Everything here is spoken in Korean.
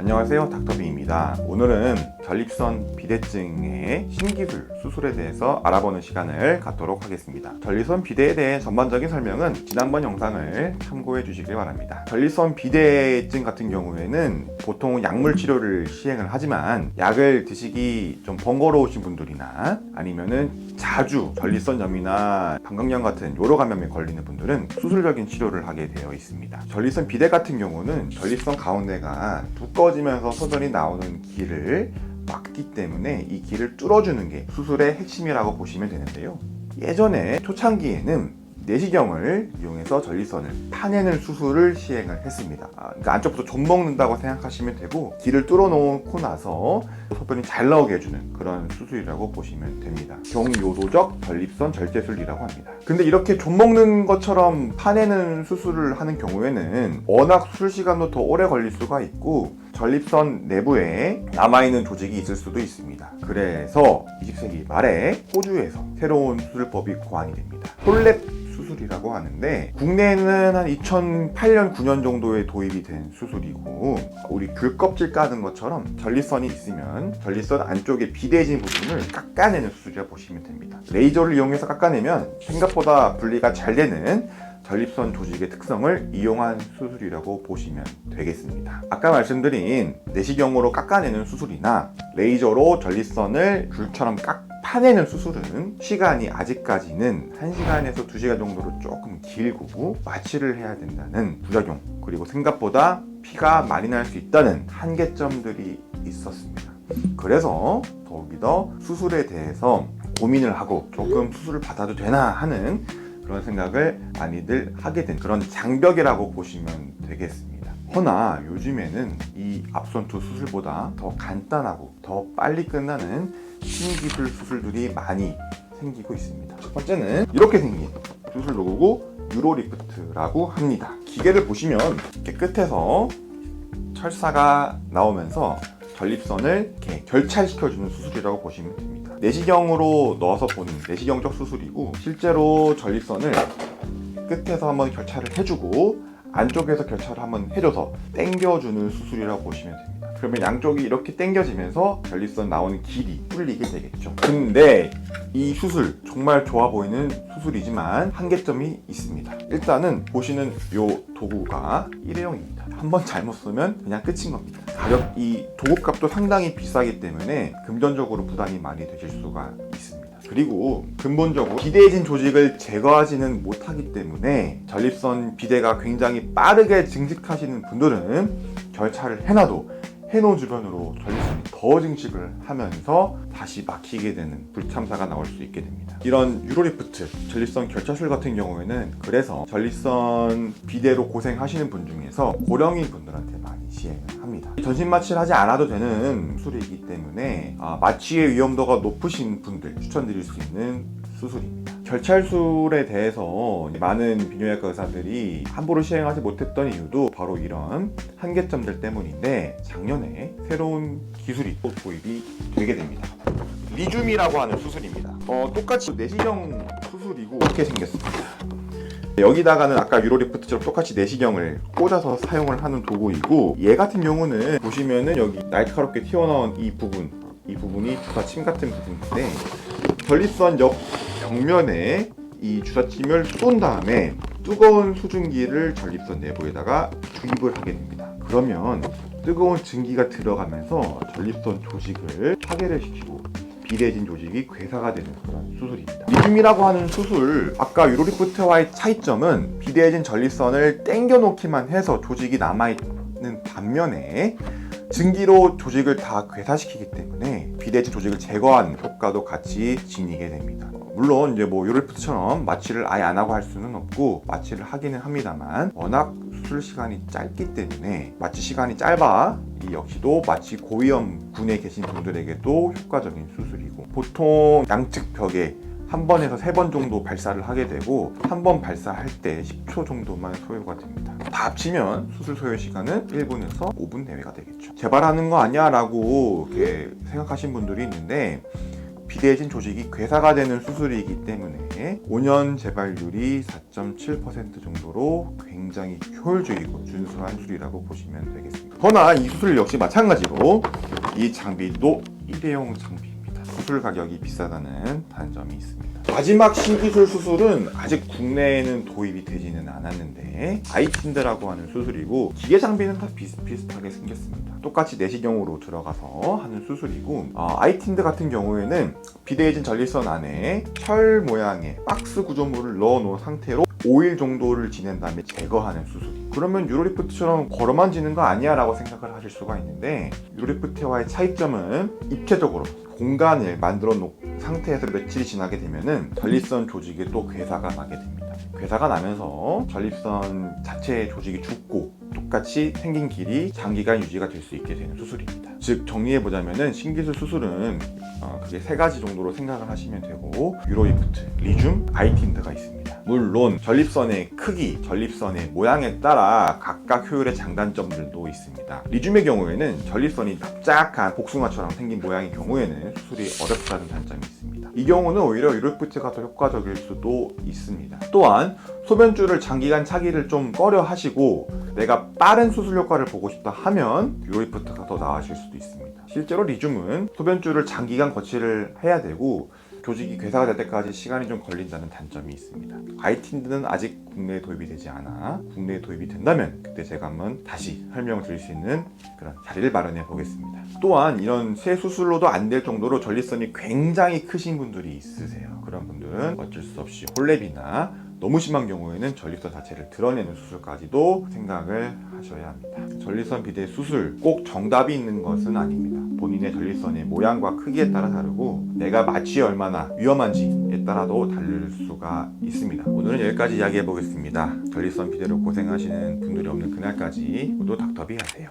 안녕하세요. 닥터비입니다. 오늘은 전립선 비대증의 신기술 수술에 대해서 알아보는 시간을 갖도록 하겠습니다. 전립선 비대에 대해 전반적인 설명은 지난번 영상을 참고해 주시길 바랍니다. 전립선 비대증 같은 경우에는 보통 약물 치료를 시행을 하지만 약을 드시기 좀 번거로우신 분들이나 아니면은 자주 전립선염이나 방광염 같은 요로 감염에 걸리는 분들은 수술적인 치료를 하게 되어 있습니다. 전립선 비대 같은 경우는 전립선 가운데가 두꺼워지면서 소변이 나오는 길을 막기 때문에 이 길을 뚫어주는 게 수술의 핵심이라고 보시면 되는데요. 예전에 초창기에는 내시경을 이용해서 전립선을 파내는 수술을 시행을 했습니다. 아, 그러니까 안쪽부터 좀 먹는다고 생각하시면 되고 길을 뚫어놓고 나서 소변이 잘 나오게 해주는 그런 수술이라고 보시면 됩니다. 경요도적 전립선 절제술이라고 합니다. 근데 이렇게 좀 먹는 것처럼 파내는 수술을 하는 경우에는 워낙 수술 시간도 더 오래 걸릴 수가 있고 전립선 내부에 남아있는 조직이 있을 수도 있습니다. 그래서 20세기 말에 호주에서 새로운 수술법이 고안이 됩니다. 폴랩 수술이라고 하는데 국내에는 한 2008년 9년 정도에 도입이 된 수술이고 우리 귤 껍질 까는 것처럼 전립선이 있으면 전립선 안쪽에 비대해진 부분을 깎아내는 수술이라고 보시면 됩니다. 레이저를 이용해서 깎아내면 생각보다 분리가 잘 되는 전립선 조직의 특성을 이용한 수술이라고 보시면 되겠습니다. 아까 말씀드린 내시경으로 깎아내는 수술이나 레이저로 전립선을 귤처럼 깎 파내는 수술은 시간이 아직까지는 1시간에서 2시간 정도로 조금 길고 마취를 해야 된다는 부작용 그리고 생각보다 피가 많이 날 수 있다는 한계점들이 있었습니다. 그래서 더욱이 더 수술에 대해서 고민을 하고 조금 수술을 받아도 되나 하는 그런 생각을 많이들 하게 된 그런 장벽이라고 보시면 되겠습니다. 허나 요즘에는 이 앞선 두 수술보다 더 간단하고 더 빨리 끝나는 신기술 수술들이 많이 생기고 있습니다. 첫 번째는 이렇게 생긴 수술 도구고 유로리프트라고 합니다. 기계를 보시면 이렇게 끝에서 철사가 나오면서 전립선을 이렇게 결찰시켜주는 수술이라고 보시면 됩니다. 내시경으로 넣어서 보는 내시경적 수술이고 실제로 전립선을 끝에서 한번 결찰을 해주고 안쪽에서 결찰을 한번 해줘서 당겨주는 수술이라고 보시면 됩니다. 그러면 양쪽이 이렇게 당겨지면서 전립선 나오는 길이 뚫리게 되겠죠. 근데 이 수술 정말 좋아 보이는 수술이지만 한계점이 있습니다. 일단은 보시는 이 도구가 일회용입니다. 한번 잘못 쓰면 그냥 끝인 겁니다. 가격 이 도구값도 상당히 비싸기 때문에 금전적으로 부담이 많이 되실 수가 있습니다. 그리고 근본적으로 비대해진 조직을 제거하지는 못하기 때문에 전립선 비대가 굉장히 빠르게 증식하시는 분들은 결찰을 해놔도 해놓은 주변으로 전립선이 더 증식을 하면서 다시 막히게 되는 불참사가 나올 수 있게 됩니다. 이런 유로리프트, 전립선 결차술 같은 경우에는 그래서 전립선 비대로 고생하시는 분 중에서 고령인 분들한테 많이 시행을 합니다. 전신 마취를 하지 않아도 되는 수술이기 때문에 아, 마취의 위험도가 높으신 분들 추천드릴 수 있는 수술입니다. 결찰술에 대해서 많은 비뇨기과 의사들이 함부로 시행하지 못했던 이유도 바로 이런 한계점들 때문인데 작년에 새로운 기술이 또 도입이 되게 됩니다. 리줌이라고 하는 수술입니다. 어, 똑같이 내시경 수술이고 이렇게 생겼습니다. 여기다가는 아까 유로리프트처럼 똑같이 내시경을 꽂아서 사용을 하는 도구이고 얘 같은 경우는 보시면은 여기 날카롭게 튀어나온 이 부분 이 부분이 주사 침 같은 부분인데 전립선 옆 벽면에 이 주사침을 쏜 다음에 뜨거운 수증기를 전립선 내부에다가 주입을 하게 됩니다. 그러면 뜨거운 증기가 들어가면서 전립선 조직을 파괴를 시키고 비대해진 조직이 괴사가 되는 그런 수술입니다. 리줌이라고 하는 수술, 아까 유로리프트와의 차이점은 비대해진 전립선을 땡겨 놓기만 해서 조직이 남아있는 반면에 증기로 조직을 다 괴사시키기 때문에 비대해진 조직을 제거하는 효과도 같이 지니게 됩니다. 물론 이제 뭐 유로리프트처럼 마취를 아예 안 하고 할 수는 없고 마취를 하기는 합니다만 워낙 수술 시간이 짧기 때문에 마취 시간이 짧아 이 역시도 마취 고위험 군에 계신 분들에게도 효과적인 수술이고 보통 양측 벽에 한 번에서 세 번 정도 발사를 하게 되고 한 번 발사할 때 10초 정도만 소요가 됩니다. 다 합치면 수술 소요 시간은 1분에서 5분 내외가 되겠죠. 재발하는 거 아니야? 라고 이렇게 생각하신 분들이 있는데 비대해진 조직이 괴사가 되는 수술이기 때문에 5년 재발률이 4.7% 정도로 굉장히 효율적이고 준수한 수술이라고 보시면 되겠습니다. 그러나 이 수술 역시 마찬가지로 이 장비도 일회용 장비입니다. 수술 가격이 비싸다는 단점이 있습니다. 마지막 신기술 수술은 아직 국내에는 도입이 되지는 않았는데 아이틴드라고 하는 수술이고 기계 장비는 다 비슷비슷하게 생겼습니다. 똑같이 내시경으로 들어가서 하는 수술이고 어, 아이틴드 같은 경우에는 비대해진 전립선 안에 철 모양의 박스 구조물을 넣어놓은 상태로 5일 정도를 지낸 다음에 제거하는 수술. 그러면 유로리프트처럼 걸어만 지는 거 아니야 라고 생각을 하실 수가 있는데 유로리프트와의 차이점은 입체적으로 공간을 만들어 놓은 상태에서 며칠이 지나게 되면은 전립선 조직에 또 괴사가 나게 됩니다. 괴사가 나면서 전립선 자체의 조직이 죽고 똑같이 생긴 길이 장기간 유지가 될 수 있게 되는 수술입니다. 즉 정리해 보자면은 신기술 수술은 어, 그게 세 가지 정도로 생각을 하시면 되고 유로리프트, 리줌, 아이틴드가 있습니다. 물론 전립선의 크기, 전립선의 모양에 따라 각각 효율의 장단점들도 있습니다. 리줌의 경우에는 전립선이 납작한 복숭아처럼 생긴 모양의 경우에는 수술이 어렵다는 단점이 있습니다. 이 경우는 오히려 유로리프트가 더 효과적일 수도 있습니다. 또한 소변줄을 장기간 차기를 좀 꺼려 하시고 내가 빠른 수술 효과를 보고 싶다 하면 유로리프트가 더 나으실 수도 있습니다. 실제로 리줌은 소변줄을 장기간 거치를 해야 되고 조직이 괴사가 될 때까지 시간이 좀 걸린다는 단점이 있습니다. 아이틴드는 아직 국내에 도입이 되지 않아 국내에 도입이 된다면 그때 제가 한번 다시 설명을 드릴 수 있는 그런 자리를 마련해 보겠습니다. 또한 이런 새 수술로도 안 될 정도로 전립선이 굉장히 크신 분들이 있으세요. 그런 분들은 어쩔 수 없이 홀랩이나 너무 심한 경우에는 전립선 자체를 드러내는 수술까지도 생각을 하셔야 합니다. 전립선 비대 수술 꼭 정답이 있는 것은 아닙니다. 본인의 전립선의 모양과 크기에 따라 다르고 내가 마취에 얼마나 위험한지에 따라도 다를 수가 있습니다. 오늘은 여기까지 이야기해 보겠습니다. 전립선 비대로 고생하시는 분들이 없는 그날까지 모두 닥터비 하세요.